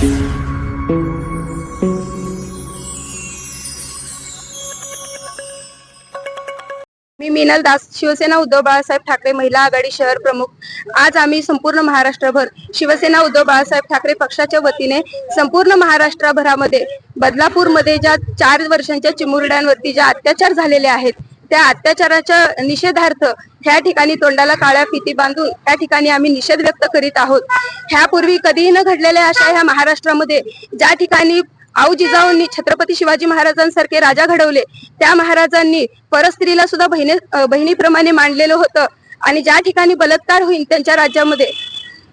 मी मिनल दास शिवसेना उद्धव बाळासाहेब ठाकरे महिला आघाडी शहर प्रमुख. आज आम्ही संपूर्ण महाराष्ट्रभर शिवसेना उद्धव बाळासाहेब ठाकरे पक्षाच्या वतीने संपूर्ण महाराष्ट्रभरामध्ये बदलापूरमध्ये ज्या चार वर्षांच्या चिमुरड्यांवरती ज्या अत्याचार झालेले आहेत त्या अत्याचाराच्या निषेधार्थ ह्या ठिकाणी तोंडाला काळ्या फिती बांधून त्या ठिकाणी आम्ही निषेध व्यक्त करीत आहोत. ह्यापूर्वी कधीही न घडलेल्या अशा ह्या महाराष्ट्रामध्ये ज्या ठिकाणी आऊ जिजाऊंनी छत्रपती शिवाजी महाराजांसारखे राजा घडवले त्या महाराजांनी परस्त्रीला सुद्धा बहिणी बहिणीप्रमाणे मांडलेलं होतं. आणि ज्या ठिकाणी बलात्कार होईल त्यांच्या राज्यामध्ये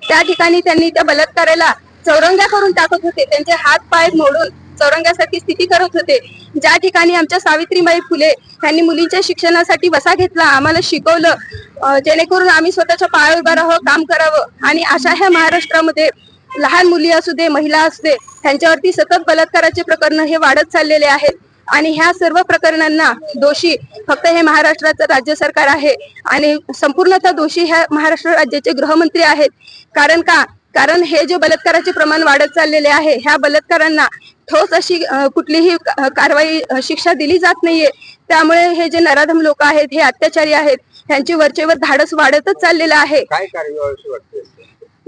त्या ठिकाणी त्यांनी त्या बलात्काराला चौरंग्या करून टाकत होते. त्यांचे हात पाय मोडून चौरंग्यासारखी स्थिती करत होते. ज्या ठिकाणी आमच्या सावित्रीबाई फुले यांनी मुलींच्या शिक्षणासाठी वसा घेतला आम्हाला शिकवलं जेणेकरून आम्ही स्वतःच्या पायावर उभं राहावं काम करावं. आणि अशा ह्या महाराष्ट्रामध्ये लहान मुली असू दे महिला असू दे त्यांच्यावरती सतत बलात्काराचे प्रकरण हे वाढत चाललेले आहेत. आणि ह्या सर्व प्रकरणांना दोषी फक्त हे महाराष्ट्राचं राज्य सरकार आहे. आणि संपूर्णतः दोषी ह्या महाराष्ट्र राज्याचे गृहमंत्री आहेत. कारण का? कारण हे जे बलात्काराचे प्रमाण वाढत चाललेले आहे ह्या बलात्कारांना ठोस अशी कुठलीही कारवाई शिक्षा दिली जात नाहीये. त्यामुळे हे जे नराधम लोक आहेत हे अत्याचारी आहेत त्यांची वरचेवर धाडस वाढतच चाललेलं आहे.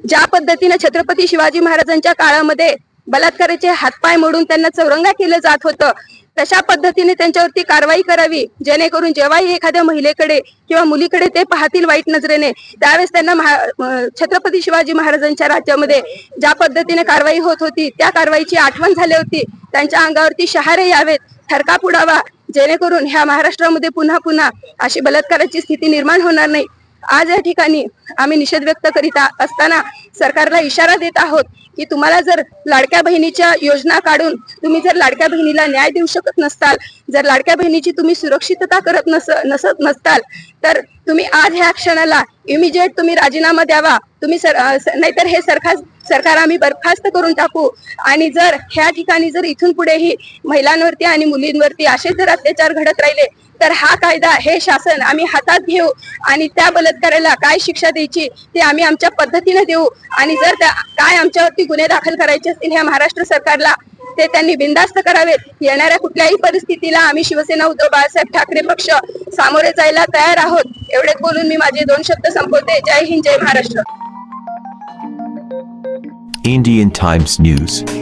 ज्या पद्धतीने छत्रपती शिवाजी महाराजांच्या काळामध्ये बलात्काराचे हातपाय मोडून त्यांना चौरंगा केलं जात होतं तशा पद्धतीने त्यांच्यावरती कारवाई करावी. जेणेकरून जेव्हाही एखाद्या महिलेकडे किंवा मुलीकडे ते पाहतील वाईट नजरेने त्यावेळेस त्यांना महा- छत्रपती शिवाजी महाराजांच्या राज्यामध्ये ज्या पद्धतीने कारवाई होत होती त्या कारवाईची आठवण झाली होती. त्यांच्या अंगावरती शहारे यावेत. थरका पुडावा जेणेकरून ह्या महाराष्ट्रामध्ये पुन्हा पुन्हा अशी बलात्काराची स्थिती निर्माण होणार नाही. आज या ठिकाणी आम्ही निषेध व्यक्त करीत असताना सरकारला इशारा देत आहोत की तुम्हाला जर लाडक्या बहिणीच्या योजना काढून तुम्ही जर लाडक्या बहिणीला न्याय देऊ शकत नसताल जर लाडक्या बहिणीची तुम्ही सुरक्षितता करत नस नसत नसताल तर तुम्ही आज ह्या क्षणाला इमिजिएट तुम्ही राजीनामा द्यावा. तुम्ही सर नाहीतर हे सरकार सरकार आम्ही बरखास्त करून टाकू. आणि जर ह्या ठिकाणी जर इथून पुढेही महिलांवरती आणि मुलींवरती असे जर अत्याचार घडत राहिले तर हा कायदा हे शासन आम्ही हातात घेऊ आणि त्या बलात्काराला काय शिक्षा द्यायची ते आम्ही आमच्या पद्धतीने देऊ. आणि जर त्या काय आमच्यावरती गुन्हे दाखल करायचे असतील ह्या महाराष्ट्र सरकारला ते त्यांनी बिंदास्त करावेत. येणाऱ्या कुठल्याही परिस्थितीला आम्ही शिवसेना उद्धव बाळासाहेब ठाकरे पक्ष सामोरे जायला तयार आहोत. एवढेच बोलून मी माझे दोन शब्द संपवते. जय हिंद जय महाराष्ट्र. Indian Times News.